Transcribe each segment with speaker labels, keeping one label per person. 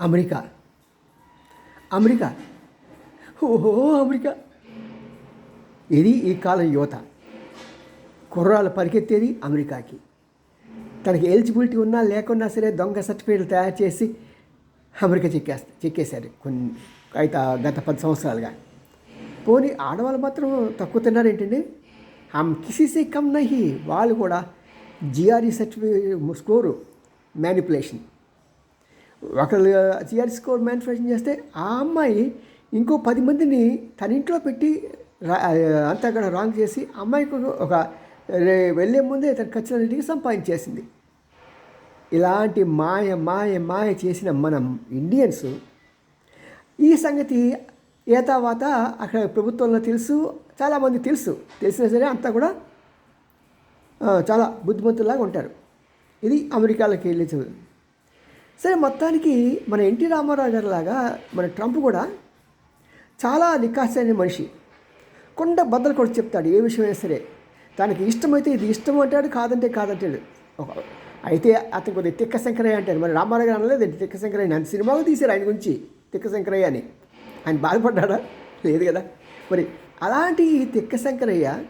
Speaker 1: America. America. ఓహో America. ఇది ఈ కాలం యువత. కుర్రాలు పరిగెత్తేది అమెరికాకి. తనకి ఎలిజిబిలిటీ ఉన్నా లేకున్నా సరే దొంగ సర్టిఫికేట్లు తయారు చేసి అమెరికా చెక్కేస్తా చెక్కేశారు కొన్ని అయితే గత పది సంవత్సరాలుగా. పోనీ ఆడవాళ్ళు మాత్రం తక్కువ తిన్నారు ఏంటండి హమ్ కిసీసే కమ్ నహి. వాళ్ళు కూడా జిఆర్ఈ సర్టిఫికేట్ స్కోరు మ్యానిపులేషన్ ఒకళ్ళు జిఆర్ స్కోర్ మ్యానుఫ్యాక్చరింగ్ చేస్తే ఆ అమ్మాయి ఇంకో పది మందిని తన ఇంట్లో పెట్టి అంతా అక్కడ రాంగ్ చేసి అమ్మాయికి ఒక రే- వెళ్ళే ముందే తన ఖచ్చితంగా సంపాదించేసింది. ఇలాంటి మాయ మాయ మాయ చేసిన మనం ఇండియన్స్ ఈ సంగతి ఏ తర్వాత అక్కడ ప్రభుత్వంలో తెలుసు చాలామంది తెలుసు. తెలిసినా సరే అంతా కూడా చాలా బుద్ధిమంతులాగా ఉంటారు. ఇది అమెరికాలోకి వెళ్ళి సరే మొత్తానికి మన ఎన్టీ రామారావు గారి లాగా మన ట్రంప్ కూడా చాలా నికాసైన మనిషి. కొండ బద్దలు కూడా చెప్తాడు ఏ విషయమైనా సరే. తనకి ఇష్టమైతే ఇది ఇష్టం అంటాడు కాదంటే కాదంటాడు. ఒక- అయితే అతను కొద్దిగా తిక్క శంకరయ్య అంటాడు. మరి రామారావు గారు అనలేదు తిక్క శంకరయ్య అని సినిమాలో తీశారు ఆయన గురించి తిక్క శంకరయ్య అని. ఆయన బాధపడ్డాడా? లేదు కదా. మరి అలాంటి తిక్క శంకరయ్య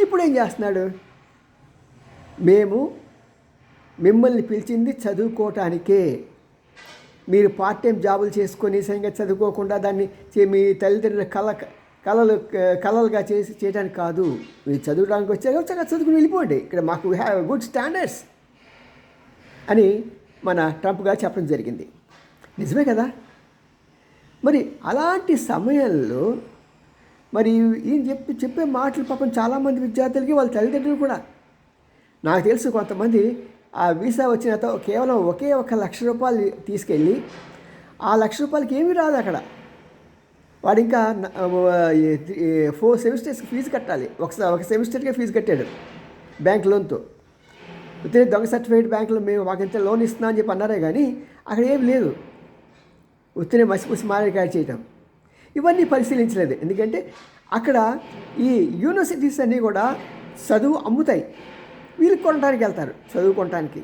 Speaker 1: ఇప్పుడు ఏం చేస్తున్నాడు? మేము మిమ్మల్ని పిలిచింది చదువుకోవటానికే మీరు పార్ట్ టైం జాబులు చేసుకొని సరిగ్గా చదువుకోకుండా దాన్ని చే- మీ తల్లిదండ్రుల కళ కళలు కళలుగా చేసి చేయడానికి కాదు. మీరు చదువుడానికి వచ్చాక చక్కగా చదువుకుని వెళ్ళిపోండి. ఇక్కడ మాకు హ్యావ్ గుడ్ స్టాండర్డ్స్ అని మన ట్రంప్ గారు చెప్పడం జరిగింది. నిజమే కదా? మరి అలాంటి సమయంలో మరి ఈయన చెప్పి చెప్పే మాటలు పాపం చాలామంది విద్యార్థులకి వాళ్ళ తల్లిదండ్రులు కూడా. నాకు తెలుసు కొంతమంది ఆ వీసా వచ్చిన కేవలం ఒకే ఒక లక్ష రూపాయలు తీసుకెళ్ళి ఆ లక్ష రూపాయలకి ఏమీ రాదు అక్కడ. వాడు ఇంకా ఫోర్ సెమిస్టర్స్కి ఫీజు కట్టాలి. ఒకసారి ఒక సెమిస్టర్కే ఫీజు కట్టాడు బ్యాంక్ లోన్తో. ఉత్తే దొంగ సర్టిఫికేట్ బ్యాంకులో మేము మాకు ఇంత లోన్ ఇస్తున్నా అని చెప్పి అన్నారే కానీ అక్కడ ఏం లేదు. ఉత్తినే మసిపూసి మారేకాయ చేయటం. ఇవన్నీ పరిశీలించలేదు. ఎందుకంటే అక్కడ ఈ యూనివర్సిటీస్ అన్నీ కూడా చదువు అమ్ముతాయి. వీళ్ళు కొనడానికి వెళ్తారు చదువుకోవటానికి.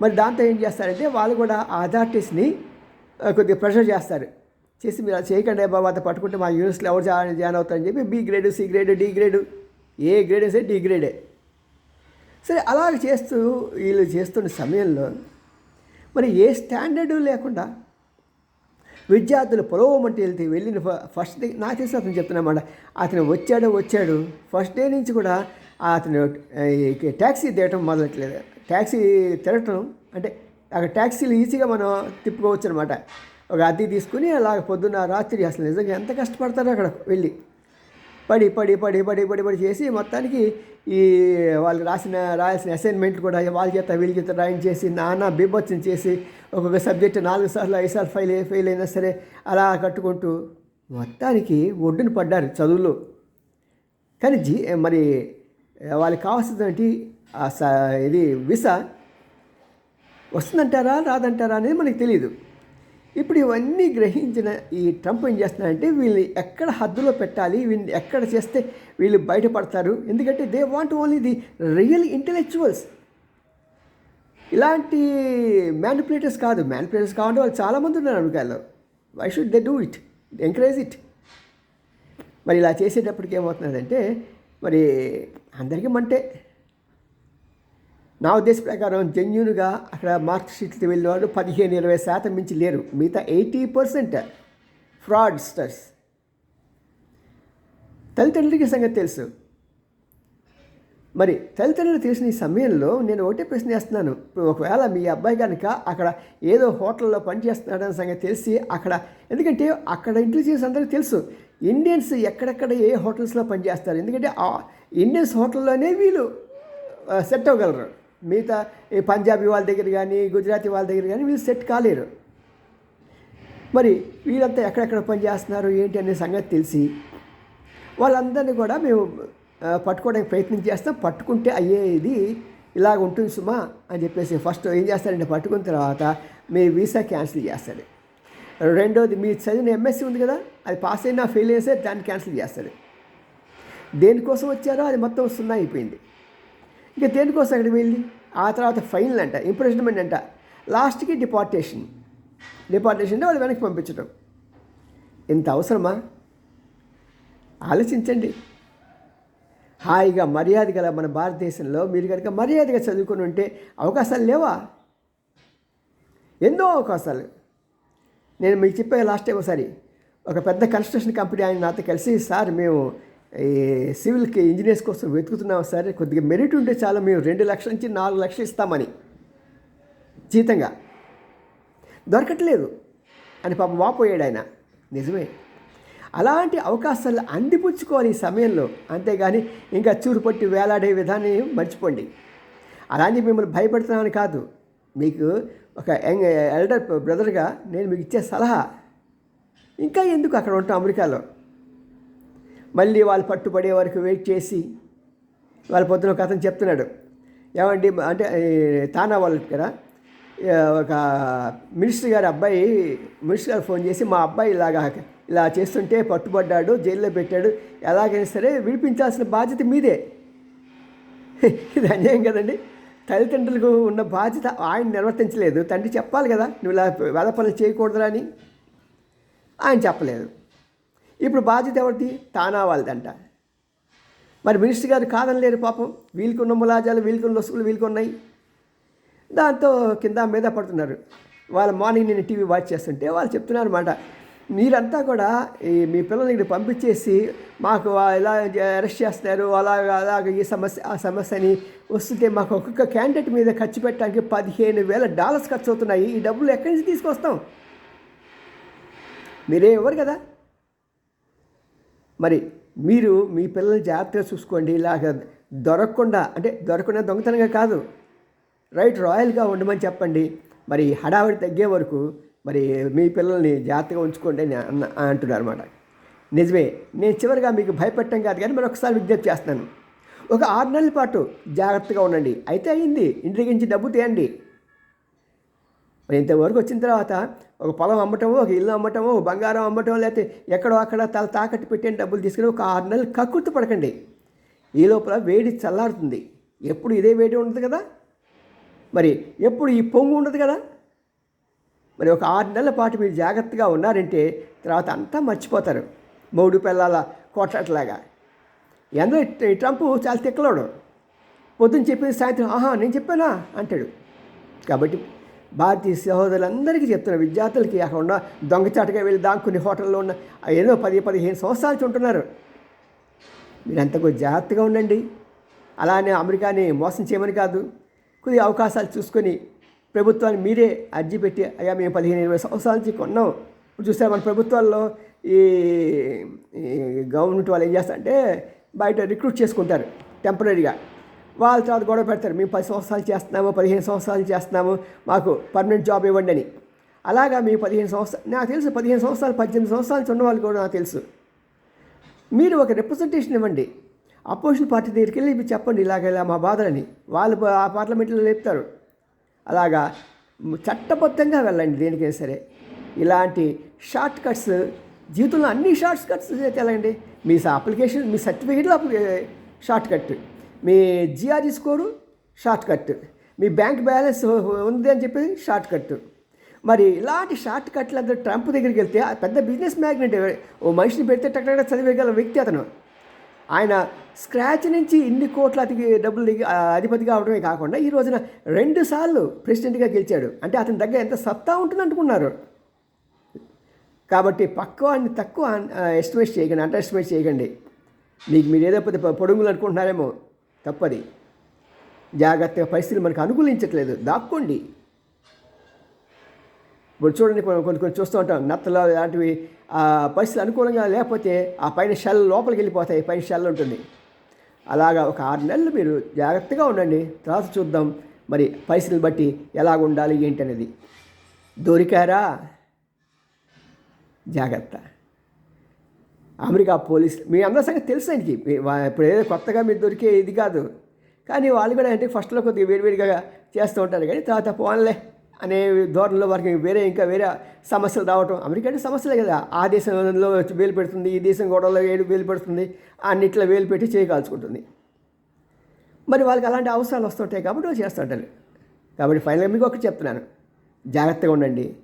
Speaker 1: మరి దాంతో ఏం చేస్తారంటే వాళ్ళు కూడా ఆ అథారిటీస్ని కొద్దిగా ప్రెషర్ చేస్తారు. చేసి మీరు అలా చేయకండి బాబా అంత పట్టుకుంటే మా యూనివర్సిటీలో ఎవరు జాయిన్ జాయిన్ అవుతారని చెప్పి B grade C grade D grade A grade సరే డి గ్రేడే. సరే అలాగ చేస్తూ వీళ్ళు చేస్తున్న సమయంలో మరి ఏ స్టాండర్డు లేకుండా విద్యార్థులు పొలవమంటే వెళ్తే వెళ్ళిన ఫ- ఫస్ట్ డే నాకు తెలిసి అతను చెప్తున్నమాట అతను వచ్చాడు వచ్చాడు ఫస్ట్ డే నుంచి కూడా అతను ఈ ట్యాక్సీ తీయటం మొదలట్లేదు ట్యాక్సీ తిరగటం అంటే అక్కడ ట్యాక్సీలు ఈజీగా మనం తిప్పుకోవచ్చు అనమాట ఒక అద్దె తీసుకుని అలాగ పొద్దున్న రాత్రి అసలు నిజంగా ఎంత కష్టపడతారో అక్కడ వెళ్ళి పడి పడి పడి పడి పడి పడి చేసి మొత్తానికి ఈ వాళ్ళు రాసిన రాయాల్సిన అసైన్మెంట్ కూడా వాళ్ళ చేత వీళ్ళ చేత రాయించేసి నానా బీభత్సం చేసి ఒక్కొక్క సబ్జెక్ట్ నాలుగు సార్లు ఐదు సార్లు ఫెయిల్ ఫెయిల్ అయినా సరే అలా కట్టుకుంటూ మొత్తానికి ఒడ్డున పడ్డారు చదువులో. కానీ జీ మరి వాళ్ళకి కావాల్సినటువంటి ఇది విసా వస్తుందంటారా రాదంటారా అనేది మనకి తెలియదు ఇప్పుడు ఇవన్నీ గ్రహించిన ఈ ట్రంప్ ఏం చేస్తున్నారంటే వీళ్ళు ఎక్కడ హద్దులో పెట్టాలి వీళ్ళని ఎక్కడ చేస్తే వీళ్ళు బయటపడతారు ఎందుకంటే they want only the real intellectuals ఇలాంటి మ్యానిపులేటర్స్ కాదు. మ్యానిపులేటర్స్ కావాలంటే వాళ్ళు చాలామంది ఉన్నారు అమెరికాలో. Why should they do it encourage it మరి ఇలా చేసేటప్పటికి ఏమవుతున్నదంటే మరి అందరికీ మంటే. నా ఉద్దేశ ప్రకారం జెన్యున్గా అక్కడ మార్క్ షీట్లు వెళ్ళిన వాళ్ళు పదిహేను ఇరవై శాతం మించి లేరు. మిగతా ఎయిటీ పర్సెంట్ ఫ్రాడ్స్టర్స్. తల్లిదండ్రులకి సంగతి తెలుసు. మరి తల్లిదండ్రులు తెలిసిన ఈ సమయంలో నేను ఒకటే ప్రశ్న చేస్తున్నాను. ఒకవేళ మీ అబ్బాయి కనుక అక్కడ ఏదో హోటల్లో పనిచేస్తున్నాడని సంగతి తెలిసి అక్కడ ఎందుకంటే అక్కడ ఇంటెలిజెన్స్ అందరికీ తెలుసు ఇండియన్స్ ఎక్కడెక్కడ ఏ హోటల్స్లో పనిచేస్తారు ఎందుకంటే ఆ ఇండియన్స్ హోటల్లోనే వీళ్ళు సెట్ అవ్వగలరు. మిగతా ఈ పంజాబీ వాళ్ళ దగ్గర కానీ గుజరాతీ వాళ్ళ దగ్గర కానీ వీళ్ళు సెట్ కాలేరు. మరి వీళ్ళంతా ఎక్కడెక్కడ పని చేస్తున్నారు ఏంటి అనే సంగతి తెలిసి వాళ్ళందరినీ కూడా మేము పట్టుకోవడానికి ప్రయత్నం చేస్తాం. పట్టుకుంటే అయ్యేది ఇలాగ ఉంటుంది సుమా అని చెప్పేసి ఫస్ట్ ఏం చేస్తారంటే పట్టుకున్న తర్వాత మీ వీసా క్యాన్సిల్ చేస్తాడు. రెండోది మీ చదివిన ఎంఎస్సీ ఉంది కదా అది పాస్ అయినా ఫెయిల్ అయినా సరే దాన్ని క్యాన్సిల్ చేస్తాడు. దేనికోసం వచ్చారో అది మొత్తం సున్నా అయిపోయింది. ఇంకా దేనికోసం అక్కడికి వెళ్ళి? ఆ తర్వాత ఫైనల్ అంట ఇంప్రెషన్మెంట్ అంట. లాస్ట్కి డిపార్టేషన్. డిపార్టేషన్ అంటే వాళ్ళు వెనక్కి పంపించడం ఇంత అవసరమా? ఆలోచించండి. హాయిగా మర్యాద గల మన భారతదేశంలో మీరు కనుక మర్యాదగా చదువుకొని ఉంటే అవకాశాలు లేవా? ఎన్నో అవకాశాలు. నేను మీకు చెప్పే లాస్ట్ టైం ఒకసారి. ఒక పెద్ద కన్స్ట్రక్షన్ కంపెనీ ఆయన నాతో కలిసి సార్ మేము ఈ సివిల్కి ఇంజనీర్స్ కోసం వెతుకుతున్నాం సార్. కొద్దిగా మెరిట్ ఉంటే చాలా మేము రెండు లక్షల నుంచి నాలుగు లక్షలు ఇస్తామని. జీతంగా. దొరకట్లేదు. అని పాపం వాపోయాడు ఆయన. నిజమే. అలాంటి అవకాశాలు అందిపుచ్చుకోవాలి ఈ సమయంలో అంతేగాని ఇంకా చూరు పట్టి వేలాడే విధాన్ని మర్చిపోండి. అలాంటి మిమ్మల్ని భయపెడుతున్నామని కాదు. మీకు ఒక యంగ్ ఎల్డర్ బ్రదర్గా నేను మీకు ఇచ్చే సలహా. ఇంకా ఎందుకు అక్కడ ఉంటాం అమెరికాలో? మళ్ళీ వాళ్ళు పట్టుబడే వరకు వెయిట్ చేసి వాళ్ళ పొద్దున ఒక అతను చెప్తున్నాడు. ఏమండి అంటే తానా వాళ్ళు కదా? ఒక మినిస్టర్ గారి అబ్బాయి మినిస్టర్ గారు ఫోన్ చేసి మా అబ్బాయి ఇలాగా ఇలా చేస్తుంటే పట్టుబడ్డాడు జైల్లో పెట్టాడు. ఎలాగైనా సరే విడిపించాల్సిన బాధ్యత మీదే. ఇది అన్యాయం కదండి. తల్లిదండ్రులకు ఉన్న బాధ్యత ఆయన నిర్వర్తించలేదు. తండ్రి చెప్పాలి కదా నువ్వు ఇలా వేద పనులు చేయకూడదురా అని. ఆయన చెప్పలేదు. ఇప్పుడు బాధ్యత ఎవరిది? తానా వాళ్ళదంట. మరి మినిస్టర్ గారు కాదని లేరు పాపం. వీళ్ళకున్న ములాజాలు వీళ్ళకున్న వస్తువులు వీళ్ళకున్నాయి దాంతో కింద మీద పడుతున్నారు. వాళ్ళ మార్నింగ్ నేను టీవీ వాచ్ చేస్తుంటే వాళ్ళు చెప్తున్నారు అన్నమాట మీరంతా కూడా ఈ మీ పిల్లల్ని ఇక్కడ పంపించేసి మాకు ఇలా అరెస్ట్ చేస్తున్నారు అలాగ అలాగ ఈ సమస్య ఆ సమస్య అని వస్తుంటే మాకు ఒక్కొక్క క్యాండిడేట్ మీద ఖర్చు పెట్టడానికి పదిహేను వేల డాలర్స్ ఖర్చు అవుతున్నాయి. ఈ డబ్బులు ఎక్కడి నుంచి తీసుకొస్తాం? మీరే ఇవ్వరు కదా? మరి మీరు మీ పిల్లల్ని జాగ్రత్తగా చూసుకోండి. ఇలాగ దొరకకుండా అంటే దొరకకుండా దొంగతనంగా కాదు రైట్ రాయల్గా ఉండమని చెప్పండి. మరి హడావిడి తగ్గే వరకు మరి మీ పిల్లల్ని జాగ్రత్తగా ఉంచుకోండి అని అన్న అంటున్నారు అనమాట నిజమే నేను చివరిగా మీకు భయపెట్టడం కాదు కానీ మరొకసారి విజ్ఞప్తి చేస్తున్నాను. ఒక ఆరు నెలల పాటు జాగ్రత్తగా ఉండండి. అయితే అయింది ఇంటికి నుంచి డబ్బు తీయండి. మరి ఇంతవరకు వచ్చిన తర్వాత ఒక పొలం అమ్మటమో ఒక ఇల్లు అమ్మటమో ఒక బంగారం అమ్మటమో లేకపోతే ఎక్కడో అక్కడ తల తాకట్టు పెట్టిన డబ్బులు తీసుకుని ఒక ఆరు నెలలు కక్కుర్తి పడకండి. ఈ లోపల వేడి చల్లారుతుంది. ఎప్పుడు ఇదే వేడి ఉండదు కదా? మరి ఎప్పుడు ఈ పొంగు ఉండదు కదా? మరి ఒక ఆరు నెలల పాటు మీరు జాగ్రత్తగా ఉన్నారంటే తర్వాత అంతా మర్చిపోతారు. మూడు పిల్లల కోట్లాట్లాగా. ఎందరో ఈ ట్రంప్ చాలా తిక్కలోడు. పొద్దున్న చెప్పింది సాయంత్రం ఆహా నేను చెప్పానా? అంటాడు. కాబట్టి భారతీయ సహోదరులందరికీ చెప్తున్న విద్యార్థులకి అక్కడ ఉన్న దొంగచాటుగా వెళ్ళి దాక్కుని హోటల్లో ఉన్న ఏదో పది పదిహేను సంవత్సరాల నుంచి ఉంటున్నారు. మీరు అంత జాగ్రత్తగా ఉండండి. అలానే అమెరికాని మోసం చేయమని కాదు. కొద్దిగా అవకాశాలు చూసుకొని ప్రభుత్వాన్ని మీరే అర్జీ పెట్టి అయ్యా మేము పదిహేను ఇరవై సంవత్సరాల నుంచి కొన్నాం. ఇప్పుడు చూస్తే మన ప్రభుత్వాల్లో ఈ గవర్నమెంట్ వాళ్ళు ఏం చేస్తారంటే బయట రిక్రూట్ చేసుకుంటారు టెంపరీగా. వాళ్ళ తర్వాత గొడవ పెడతారు మేము పది సంవత్సరాలు చేస్తున్నాము పదిహేను సంవత్సరాలు చేస్తున్నాము మాకు పర్మనెంట్ జాబ్ ఇవ్వండి అని అలాగా మీ పదిహేను సంవత్సరాలు నాకు తెలుసు పదిహేను సంవత్సరాలు పద్దెనిమిది సంవత్సరాలు ఉన్న వాళ్ళు కూడా నాకు తెలుసు. మీరు ఒక రిప్రజెంటేషన్ ఇవ్వండి. అపోజిషన్ పార్టీ దగ్గరికి వెళ్ళి చెప్పండి ఇలాగ ఇలా మా బాధలని. వాళ్ళు ఆ పార్లమెంట్లో లేపుతారు. అలాగా చట్టబద్ధంగా వెళ్ళండి దేనికైనా సరే. ఇలాంటి షార్ట్ కట్స్ జీవితంలో అన్ని షార్ట్ కట్స్ తెలండి మీ అప్లికేషన్ మీ సర్టిఫికేట్లో షార్ట్ కట్. మీ జిఆర్ఈ స్కోరు షార్ట్ కట్. మీ బ్యాంక్ బ్యాలెన్స్ ఉంది అని చెప్పి షార్ట్ కట్. మరి ఇలాంటి షార్ట్ కట్లు అందరూ ట్రంప్ దగ్గరికి వెళ్తే పెద్ద బిజినెస్ మ్యాగ్నెట్ ఓ మనిషిని పెడితే టక్కడ చదివేయగల వ్యక్తి అతను. ఆయన స్క్రాచ్ నుంచి ఇన్ని కోట్ల అతికి డబ్బులు దిగి అధిపతిగా అవడమే కాకుండా ఈ రోజున రెండు సార్లు ప్రెసిడెంట్గా గెలిచాడు. అంటే అతని దగ్గర ఎంత సత్తా ఉంటుంది అనుకున్నారు. కాబట్టి పక్కవాడిని తక్కువ ఎస్టిమేట్ చేయకండి అండర్ ఎస్టిమేట్ చేయకండి. మీకు మీరు ఏదో పెద్ద పొడుగులు అనుకుంటున్నారేమో తప్పది. జాగ్రత్తగా పరిస్థితులు మనకు అనుకూలించట్లేదు. దాక్కోండి. ఇప్పుడు చూడండి కొన్ని కొన్ని కొన్ని చూస్తూ ఉంటాం. నత్తలు అలాంటివి ఆ పరిస్థితులు అనుకూలంగా లేకపోతే ఆ పైన షెల్ లోపలికి వెళ్ళిపోతాయి పైన షెల్ ఉంటుంది. అలాగా ఒక ఆరు నెలలు మీరు జాగ్రత్తగా ఉండండి. తర్వాత చూద్దాం మరి పరిస్థితులు బట్టి ఎలా ఉండాలి ఏంటి అనేది. దొరికారా? జాగ్రత్త. అమెరికా పోలీస్ మీ అందరి సంగతి తెలుసు ఆయనకి. ఇప్పుడు ఏదో కొత్తగా మీరు దొరికే ఇది కాదు. కానీ వాళ్ళు కూడా అంటే ఫస్ట్లో కొద్దిగా వేడివేడిగా చేస్తూ ఉంటారు. కానీ తర్వాత పోన్లే. అనే ధోరణిలో వారికి వేరే ఇంకా వేరే సమస్యలు రావటం. అమెరికా అంటే సమస్యలే కదా. ఆ దేశంలో వేలు పెడుతుంది ఈ దేశం గొడవలో ఏడు వేలు పెడుతుంది అన్నిట్లో వేలు పెట్టి చేయగాల్చుకుంటుంది. మరి వాళ్ళకి అలాంటి అవసరాలు వస్తుంటాయి కాబట్టి వాళ్ళు చేస్తుంటారు. కాబట్టి ఫైనల్గా మీకు ఒకటి చెప్తున్నాను. జాగ్రత్తగా ఉండండి.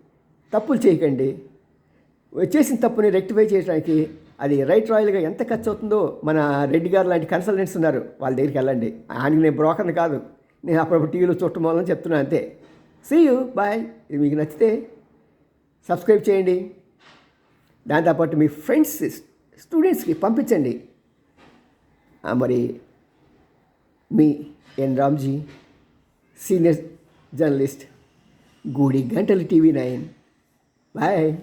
Speaker 1: తప్పులు చేయకండి. చేసిన తప్పుని రెక్టిఫై చేయడానికి అది రైట్ రాయల్గా ఎంత ఖర్చు అవుతుందో మన రెడ్డి గారు లాంటి కన్సల్టెంట్స్ ఉన్నారు. వాళ్ళ దగ్గరికి వెళ్ళండి. ఆయనకి నేను బ్రోకర్ని కాదు. నేను అప్పుడప్పుడు టీవీలో చూడటం వల్ల చెప్తున్నాను అంతే. సీ యూ బాయ్ ఇది మీకు నచ్చితే సబ్స్క్రైబ్ చేయండి. దాంతోపాటు మీ ఫ్రెండ్స్ స్టూడెంట్స్కి పంపించండి. ఆ, మరి మీ ఎన్ రామ్జీ సీనియర్ జర్నలిస్ట్ గూడి గంటలు టీవీ నైన్. బాయ్